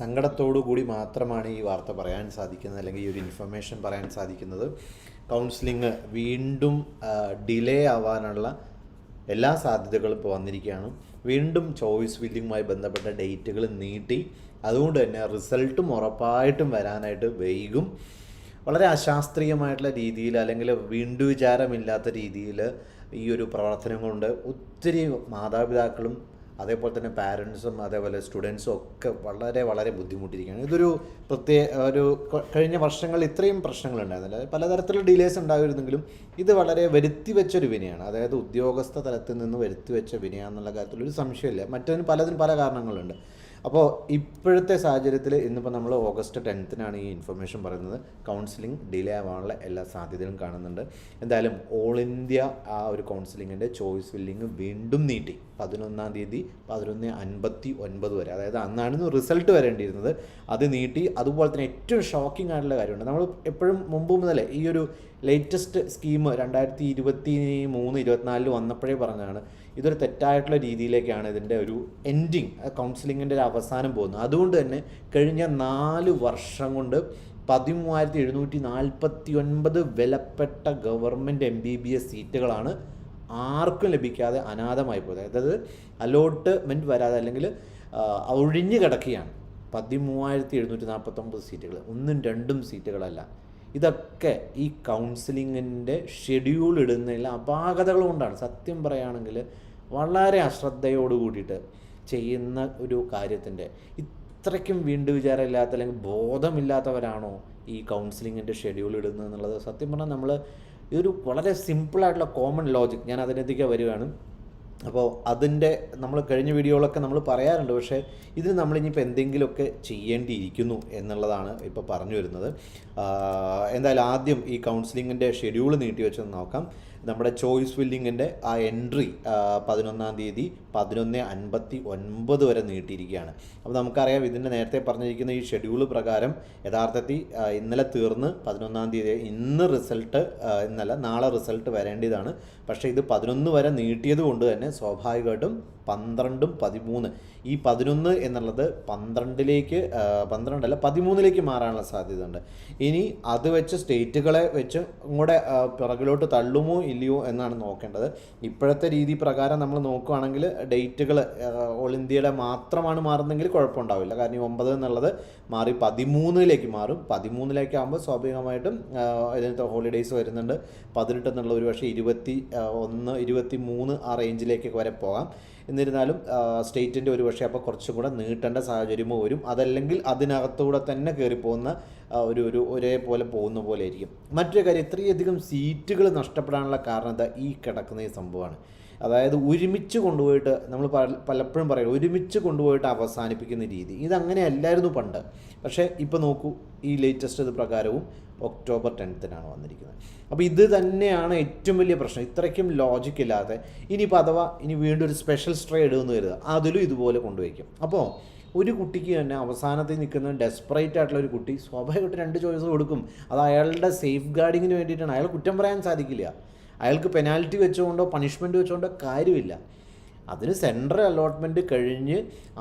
സങ്കടത്തോടു കൂടി മാത്രമാണ് ഈ വാർത്ത പറയാൻ സാധിക്കുന്നത് അല്ലെങ്കിൽ ഈ ഒരു ഇൻഫർമേഷൻ പറയാൻ സാധിക്കുന്നത്. കൗൺസിലിംഗ് വീണ്ടും ഡിലേ ആവാനുള്ള എല്ലാ സാധ്യതകളും ഇപ്പോൾ വന്നിരിക്കുകയാണ്. വീണ്ടും ചോയ്സ് ഫില്ലിങ്ങുമായി ബന്ധപ്പെട്ട ഡേറ്റുകൾ നീട്ടി. അതുകൊണ്ട് തന്നെ റിസൾട്ടും ഉറപ്പായിട്ടും വരാനായിട്ട് വൈകും. വളരെ അശാസ്ത്രീയമായിട്ടുള്ള രീതിയിൽ അല്ലെങ്കിൽ വീണ്ടും വിചാരമില്ലാത്ത രീതിയിൽ ഈ ഒരു പ്രവർത്തനം കൊണ്ട് ഒത്തിരി മാതാപിതാക്കളും അതേപോലെ തന്നെ പാരൻസും അതേപോലെ സ്റ്റുഡൻസും ഒക്കെ വളരെ വളരെ ബുദ്ധിമുട്ടിയിരിക്കുകയാണ് ഇതൊരു പ്രത്യേക ഒരു കഴിഞ്ഞ വർഷങ്ങളിൽ ഇത്രയും പ്രശ്നങ്ങൾ പ്രശ്നങ്ങളുണ്ടായിരുന്നില്ല പലതരത്തിലുള്ള ഡിലേസ് ഉണ്ടായിരുന്നെങ്കിലും ഇത് വളരെ വരുത്തി വെച്ചൊരു വിനയാണ്. അതായത് ഉദ്യോഗസ്ഥ തലത്തിൽ നിന്ന് വരുത്തി വെച്ച വിനയാന്നുള്ള കാര്യത്തിൽ ഒരു സംശയമില്ല. മറ്റതിന് പലതിനും പല കാരണങ്ങളുണ്ട്. അപ്പോൾ ഇപ്പോഴത്തെ സാഹചര്യത്തിൽ ഇന്നിപ്പോൾ നമ്മൾ ഓഗസ്റ്റ് ടെൻത്തിനാണ് ഈ ഇൻഫർമേഷൻ പറയുന്നത്. കൗൺസിലിംഗ് ഡിലേ ആവാനുള്ള എല്ലാ സാധ്യതകളും കാണുന്നുണ്ട്. എന്തായാലും ഓൾ ഇന്ത്യ ആ ഒരു കൗൺസിലിങ്ങിന്റെ ചോയ്സ് ഫില്ലിങ് വീണ്ടും നീട്ടി. പതിനൊന്നാം തീയതി പതിനൊന്ന് അൻപത്തി ഒൻപത് വരെ. അതായത് അന്നാണ് റിസൾട്ട് വരേണ്ടിയിരുന്നത്. അത് നീട്ടി. അതുപോലെ തന്നെ ഏറ്റവും ഷോക്കിംഗ് ആയിട്ടുള്ള കാര്യമുണ്ട്. നമ്മൾ എപ്പോഴും മുമ്പ് മുതലേ ഈ ഒരു ലേറ്റസ്റ്റ് സ്കീം രണ്ടായിരത്തി ഇരുപത്തി മൂന്ന് ഇരുപത്തിനാലിൽ വന്നപ്പോഴേ പറഞ്ഞതാണ്. ഇതൊരു തെറ്റായിട്ടുള്ള രീതിയിലേക്കാണ് ഇതിന്റെ ഒരു എൻഡിങ് കൗൺസിലിങ്ങിന്റെ ഒരു അവസാനം പോകുന്നത്. അതുകൊണ്ട് തന്നെ കഴിഞ്ഞ നാല് വർഷം കൊണ്ട് പതിമൂവായിരത്തി എഴുന്നൂറ്റി നാൽപ്പത്തി ഒൻപത് വിലപ്പെട്ട government M B B S സീറ്റുകളാണ് ആർക്കും ലഭിക്കാതെ അനാഥമായി പോയത്. അതായത് അലോട്ട്മെന്റ് വരാതെ അല്ലെങ്കിൽ ഒഴിഞ്ഞു കിടക്കുകയാണ്. പതിമൂവായിരത്തി എഴുന്നൂറ്റി നാൽപ്പത്തൊമ്പത് സീറ്റുകൾ. ഒന്നും രണ്ടും സീറ്റുകളല്ല. ഇതൊക്കെ ഈ കൗൺസിലിങ്ങിന്റെ ഷെഡ്യൂൾ ഇടുന്നതിൽ അപാകതകൾ കൊണ്ടാണ്. സത്യം പറയുകയാണെങ്കിൽ വളരെ അശ്രദ്ധയോട് കൂടിയിട്ട് ചെയ്യുന്ന ഒരു കാര്യത്തിന്റെ ഇത്രയ്ക്കും വീണ്ടും വിചാരമില്ലാത്ത അല്ലെങ്കിൽ ബോധമില്ലാത്തവരാണോ ഈ കൗൺസിലിങ്ങിന്റെ ഷെഡ്യൂൾ ഇടുന്നത് എന്നുള്ളത്? സത്യം പറഞ്ഞാൽ നമ്മൾ ഇതൊരു വളരെ സിമ്പിളായിട്ടുള്ള കോമൺ ലോജിക് ഞാൻ അതിനെത്തിക്കാൻ വരികയാണ്. അപ്പോൾ അതിന്റെ നമ്മൾ കഴിഞ്ഞ വീഡിയോകളൊക്കെ നമ്മൾ പറയാറുണ്ട്. പക്ഷേ ഇതിന് നമ്മളിനിയിപ്പോൾ എന്തെങ്കിലുമൊക്കെ ചെയ്യേണ്ടിയിരിക്കുന്നു എന്നുള്ളതാണ് ഇപ്പോൾ പറഞ്ഞു വരുന്നത്. എന്തായാലും ആദ്യം ഈ കൗൺസിലിങ്ങിന്റെ ഷെഡ്യൂൾ നീട്ടി വെച്ചൊന്ന് നോക്കാം. നമ്മുടെ ചോയ്സ് ഫില്ലിങ്ങിന്റെ ആ എൻട്രി പതിനൊന്നാം തീയതി പതിനൊന്ന് അൻപത്തി ഒൻപത് വരെ നീട്ടിയിരിക്കുകയാണ്. അപ്പോൾ നമുക്കറിയാം ഇതിന്റെ നേരത്തെ പറഞ്ഞിരിക്കുന്ന ഈ ഷെഡ്യൂൾ പ്രകാരം യഥാർത്ഥത്തിൽ ഇന്നലെ തീർന്ന് പതിനൊന്നാം തീയതി ഇന്ന് റിസൾട്ട് ഇന്നല്ല നാളെ റിസൾട്ട് വരേണ്ടതാണ്. പക്ഷേ ഇത് പതിനൊന്ന് വരെ നീട്ടിയത് കൊണ്ട് തന്നെ സ്വാഭാവികമായിട്ടും പന്ത്രണ്ടും പതിമൂന്ന് ഈ പതിനൊന്ന് എന്നുള്ളത് പന്ത്രണ്ടിലേക്ക് പന്ത്രണ്ടല്ല പതിമൂന്നിലേക്ക് മാറാനുള്ള സാധ്യതയുണ്ട്. ഇനി അത് വെച്ച് സ്റ്റേറ്റുകളെ വെച്ച് ഇങ്ങോട്ട് പിറകിലോട്ട് തള്ളുമോ ഇല്ലയോ എന്നാണ് നോക്കേണ്ടത്. ഇപ്പോഴത്തെ രീതി പ്രകാരം നമ്മൾ നോക്കുകയാണെങ്കിൽ ഡേറ്റുകൾ ഓൾ ഇന്ത്യയുടെ മാത്രമാണ് മാറുന്നെങ്കിൽ കുഴപ്പമുണ്ടാവില്ല. കാരണം ഈ ഒമ്പത് എന്നുള്ളത് മാറി പതിമൂന്നിലേക്ക് മാറും. പതിമൂന്നിലേക്ക് ആകുമ്പോൾ സ്വാഭാവികമായിട്ടും അതിനകത്ത് ഹോളിഡേയ്സ് വരുന്നുണ്ട്. പതിനെട്ട് എന്നുള്ള ഒരു പക്ഷേ ഇരുപത്തി ഒന്ന് ഇരുപത്തി മൂന്ന് ആ റേഞ്ചിലേക്കൊക്കെ വരെ പോകാം. എന്നിരുന്നാലും സ്റ്റേറ്റിന്റെ ഒരു പക്ഷേ അപ്പോൾ കുറച്ചും കൂടെ നീട്ടേണ്ട സാഹചര്യമോ വരും. അതല്ലെങ്കിൽ അതിനകത്തൂടെ തന്നെ കയറിപ്പോകുന്ന പോകുന്ന ഒരു ഒരു ഒരേപോലെ പോകുന്ന പോലെ ആയിരിക്കും. മറ്റൊരു കാര്യം ഇത്രയധികം സീറ്റുകൾ നഷ്ടപ്പെടാനുള്ള കാരണം എന്താ? ഈ കിടക്കുന്ന ഈ സംഭവമാണ്. അതായത് ഒരുമിച്ച് കൊണ്ടുപോയിട്ട് നമ്മൾ പല- പലപ്പോഴും പറയും ഒരുമിച്ച് കൊണ്ടുപോയിട്ട് അവസാനിപ്പിക്കുന്ന രീതി. ഇതങ്ങനെ അല്ലായിരുന്നു പണ്ട്. പക്ഷേ ഇപ്പോൾ നോക്കൂ ഈ ലേറ്റസ്റ്റ് ഇത് പ്രകാരവും ഒക്ടോബർ ടെൻത്തിനാണ് വന്നിരിക്കുന്നത്. അപ്പോൾ ഇത് തന്നെയാണ് ഏറ്റവും വലിയ പ്രശ്നം. ഇത്രയ്ക്കും ലോജിക് ഇല്ലാതെ ഇനിയിപ്പോൾ അഥവാ ഇനി വീണ്ടും ഒരു സ്പെഷ്യൽ സ്ട്രേ ഇടുമെന്ന് കരുതുക അതിലും ഇതുപോലെ കൊണ്ടുവയ്ക്കും അപ്പോൾ ഒരു കുട്ടിക്ക് തന്നെ അവസാനത്തിൽ നിൽക്കുന്ന ഡെസ്പറേറ്റ് ആയിട്ടുള്ള ഒരു കുട്ടി സ്വാഭാവികമായിട്ട് രണ്ട് ചോയ്സ് കൊടുക്കും. അത് അയാളുടെ സേഫ് ഗാർഡിങ്ങിന് വേണ്ടിയിട്ടാണ്. അയാൾ കുറ്റം പറയാൻ സാധിക്കില്ല. അയാൾക്ക് പെനാൽറ്റി വെച്ചുകൊണ്ടോ പണിഷ്മെന്റ് വെച്ചുകൊണ്ടോ കാര്യമില്ല. അതിന് സെൻട്രൽ അലോട്ട്മെന്റ് കഴിഞ്ഞ്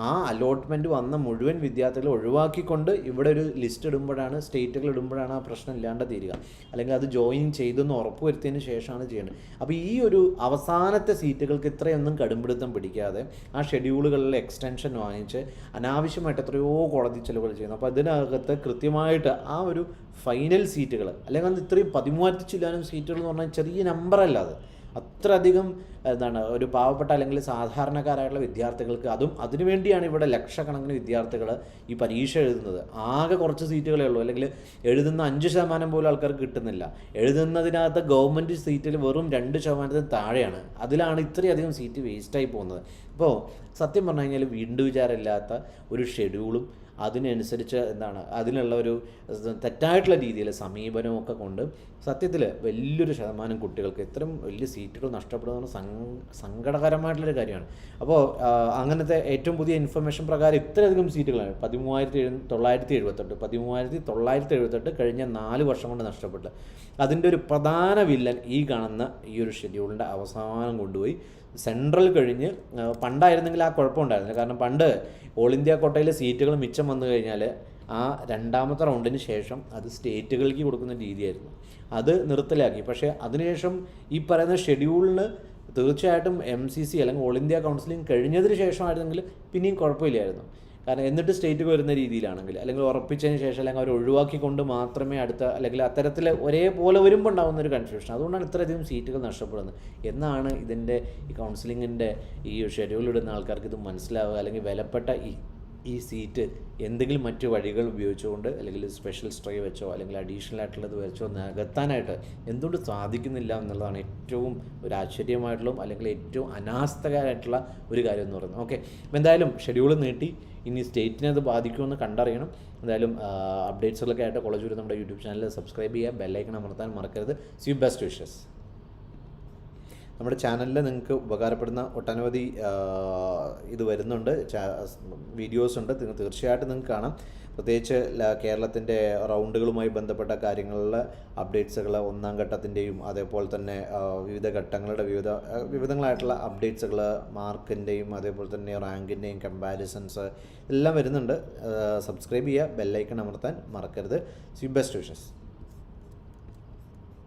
ആ അലോട്ട്മെന്റ് വന്ന മുഴുവൻ വിദ്യാർത്ഥികളെ ഒഴിവാക്കിക്കൊണ്ട് ഇവിടെ ഒരു ലിസ്റ്റ് ഇടുമ്പോഴാണ് സ്റ്റേറ്റുകൾ ഇടുമ്പോഴാണ് ആ പ്രശ്നം ഇല്ലാണ്ട് തീരുക. അല്ലെങ്കിൽ അത് ജോയിൻ ചെയ്തെന്ന് ഉറപ്പുവരുത്തിയതിന് ശേഷമാണ് ചെയ്യേണ്ടത്. അപ്പോൾ ഈ ഒരു അവസാനത്തെ സീറ്റുകൾക്ക് ഇത്രയൊന്നും കടുംപിടുത്തം പിടിക്കാതെ ആ ഷെഡ്യൂളുകളിലെ എക്സ്റ്റൻഷൻ വാങ്ങിച്ച് അനാവശ്യമായിട്ട് എത്രയോ കോടതി ചെലവുകൾ ചെയ്യുന്നു. അപ്പോൾ അതിനകത്ത് കൃത്യമായിട്ട് ആ ഒരു ഫൈനൽ സീറ്റുകൾ അല്ലെങ്കിൽ അത് ഇത്രയും പതിമൂവായിരത്തി ചില്ലാനും സീറ്റുകൾ എന്ന് പറഞ്ഞാൽ ചെറിയ നമ്പറല്ല അത്. അത്രയധികം എന്താണ് ഒരു പാവപ്പെട്ട അല്ലെങ്കിൽ സാധാരണക്കാരായിട്ടുള്ള വിദ്യാർത്ഥികൾക്ക് അതും അതിനുവേണ്ടിയാണ് ഇവിടെ ലക്ഷക്കണക്കിന് വിദ്യാർത്ഥികൾ ഈ പരീക്ഷ എഴുതുന്നത്. ആകെ കുറച്ച് സീറ്റുകളേ ഉള്ളൂ. അല്ലെങ്കിൽ എഴുതുന്ന അഞ്ച് ശതമാനം പോലും ആൾക്കാർക്ക് കിട്ടുന്നില്ല. എഴുതുന്നതിനകത്ത് ഗവൺമെന്റ് സീറ്റിൽ വെറും രണ്ട് ശതമാനത്തിന് താഴെയാണ്. അതിലാണ് ഇത്രയധികം സീറ്റ് വേസ്റ്റായി പോകുന്നത്. അപ്പോൾ സത്യം പറഞ്ഞു കഴിഞ്ഞാൽ വീണ്ടും വിചാരമില്ലാത്ത ഒരു ഷെഡ്യൂളും അതിനനുസരിച്ച് എന്താണ് അതിനുള്ള ഒരു തെറ്റായിട്ടുള്ള രീതിയിൽ സമീപനമൊക്കെ കൊണ്ട് സത്യത്തിൽ വലിയൊരു ശതമാനം കുട്ടികൾക്ക് ഇത്തരം വലിയ സീറ്റുകൾ നഷ്ടപ്പെടുന്ന സങ് സങ്കടകരമായിട്ടുള്ളൊരു കാര്യമാണ്. അപ്പോൾ അങ്ങനത്തെ ഏറ്റവും പുതിയ ഇൻഫർമേഷൻ പ്രകാരം ഇത്രയധികം സീറ്റുകളാണ്. പതിമൂവായിരത്തി എഴു തൊള്ളായിരത്തി എഴുപത്തെട്ട് പതിമൂവായിരത്തി തൊള്ളായിരത്തി എഴുപത്തെട്ട് കഴിഞ്ഞ നാല് വർഷം കൊണ്ട് നഷ്ടപ്പെട്ടു അതിന്റെ ഒരു പ്രധാന വില്ലൻ ഈ കാണുന്ന ഈ ഒരു ഷെഡ്യൂളിന്റെ അവസാനം കൊണ്ടുപോയി. സെൻട്രൽ കഴിഞ്ഞ് പണ്ടായിരുന്നെങ്കിൽ ആ കുഴപ്പമുണ്ടായിരുന്നില്ല. കാരണം പണ്ട് ഓൾ ഇന്ത്യ കോട്ടയിൽ സീറ്റുകൾ മിച്ചം വന്നു കഴിഞ്ഞാൽ ആ രണ്ടാമത്തെ റൗണ്ടിന് ശേഷം അത് സ്റ്റേറ്റുകൾക്ക് കൊടുക്കുന്ന രീതിയായിരുന്നു. അത് നിർത്തലാക്കി. പക്ഷേ അതിനുശേഷം ഈ പറയുന്ന ഷെഡ്യൂളിന് തീർച്ചയായിട്ടും എം സി സി അല്ലെങ്കിൽ ഓൾ ഇന്ത്യ കൗൺസിലിംഗ് കഴിഞ്ഞതിന് ശേഷമായിരുന്നെങ്കിൽ പിന്നെയും കുഴപ്പമില്ലായിരുന്നു. കാരണം എന്നിട്ട് സ്റ്റേറ്റ് വരുന്ന രീതിയിലാണെങ്കിൽ അല്ലെങ്കിൽ ഉറപ്പിച്ചതിന് ശേഷം അല്ലെങ്കിൽ അവർ ഒഴിവാക്കിക്കൊണ്ട് മാത്രമേ അടുത്ത അല്ലെങ്കിൽ അത്തരത്തിൽ ഒരേപോലെ വരുമ്പോൾ ഉണ്ടാകുന്ന ഒരു കൺഫ്യൂഷൻ അതുകൊണ്ടാണ് ഇത്രയധികം സീറ്റുകൾ നഷ്ടപ്പെടുന്നത്. എന്നാണ് ഇതിന്റെ ഈ കൗൺസിലിങ്ങിന്റെ ഈ ഷെഡ്യൂൾ ഇടുന്ന ആൾക്കാർക്ക് ഇത് മനസ്സിലാവുക അല്ലെങ്കിൽ വിലപ്പെട്ട ഈ ഈ സീറ്റ് എന്തെങ്കിലും മറ്റു വഴികൾ ഉപയോഗിച്ചുകൊണ്ട് അല്ലെങ്കിൽ സ്പെഷ്യൽ സ്ട്രേ വെച്ചോ അല്ലെങ്കിൽ അഡീഷണൽ ആയിട്ടുള്ളത് വെച്ചോ നികത്താനായിട്ട് എന്തുകൊണ്ട് സാധിക്കുന്നില്ല എന്നുള്ളതാണ് ഏറ്റവും ഒരു ആശ്ചര്യമായിട്ടുള്ളതും അല്ലെങ്കിൽ ഏറ്റവും അനാസ്ഥകരമായിട്ടുള്ള ഒരു കാര്യം എന്ന് പറയുന്നത്. ഓക്കെ അപ്പോൾ എന്തായാലും ഷെഡ്യൂൾ നീട്ടി. ഇനി സ്റ്റേറ്റിനെ അത് ബാധിക്കുമെന്ന് കണ്ടറിയണം. എന്തായാലും അപ്ഡേറ്റ്സുകളൊക്കെ ആയിട്ട് കോളേജ് വരും നമ്മുടെ യൂട്യൂബ് ചാനൽ സബ്സ്ക്രൈബ് ചെയ്യുക. ബെല്ലൈക്കൺ അമർത്താൻ മറക്കരുത്. സി ബെസ്റ്റ് വിഷസ് നമ്മുടെ ചാനലിൽ നിങ്ങൾക്ക് ഉപകാരപ്പെടുന്ന ഒട്ടനവധി ഇത് വരുന്നുണ്ട്. വീഡിയോസ് ഉണ്ട്. തീർച്ചയായിട്ടും നിങ്ങൾക്ക് കാണാം. പ്രത്യേകിച്ച് കേരളത്തിന്റെ റൗണ്ടുകളുമായി ബന്ധപ്പെട്ട കാര്യങ്ങളിൽ അപ്ഡേറ്റ്സുകൾ ഒന്നാം ഘട്ടത്തിന്റെയും അതേപോലെ തന്നെ വിവിധ ഘട്ടങ്ങളുടെ വിവിധ വിവിധങ്ങളായിട്ടുള്ള അപ്ഡേറ്റ്സുകൾ മാർക്കിന്റെയും അതേപോലെ തന്നെ റാങ്കിന്റെയും കമ്പാരിസൺസ് എല്ലാം വരുന്നുണ്ട്. സബ്സ്ക്രൈബ് ചെയ്യുക ബെല്ലൈക്കൺ അമർത്താൻ മറക്കരുത്. C best wishes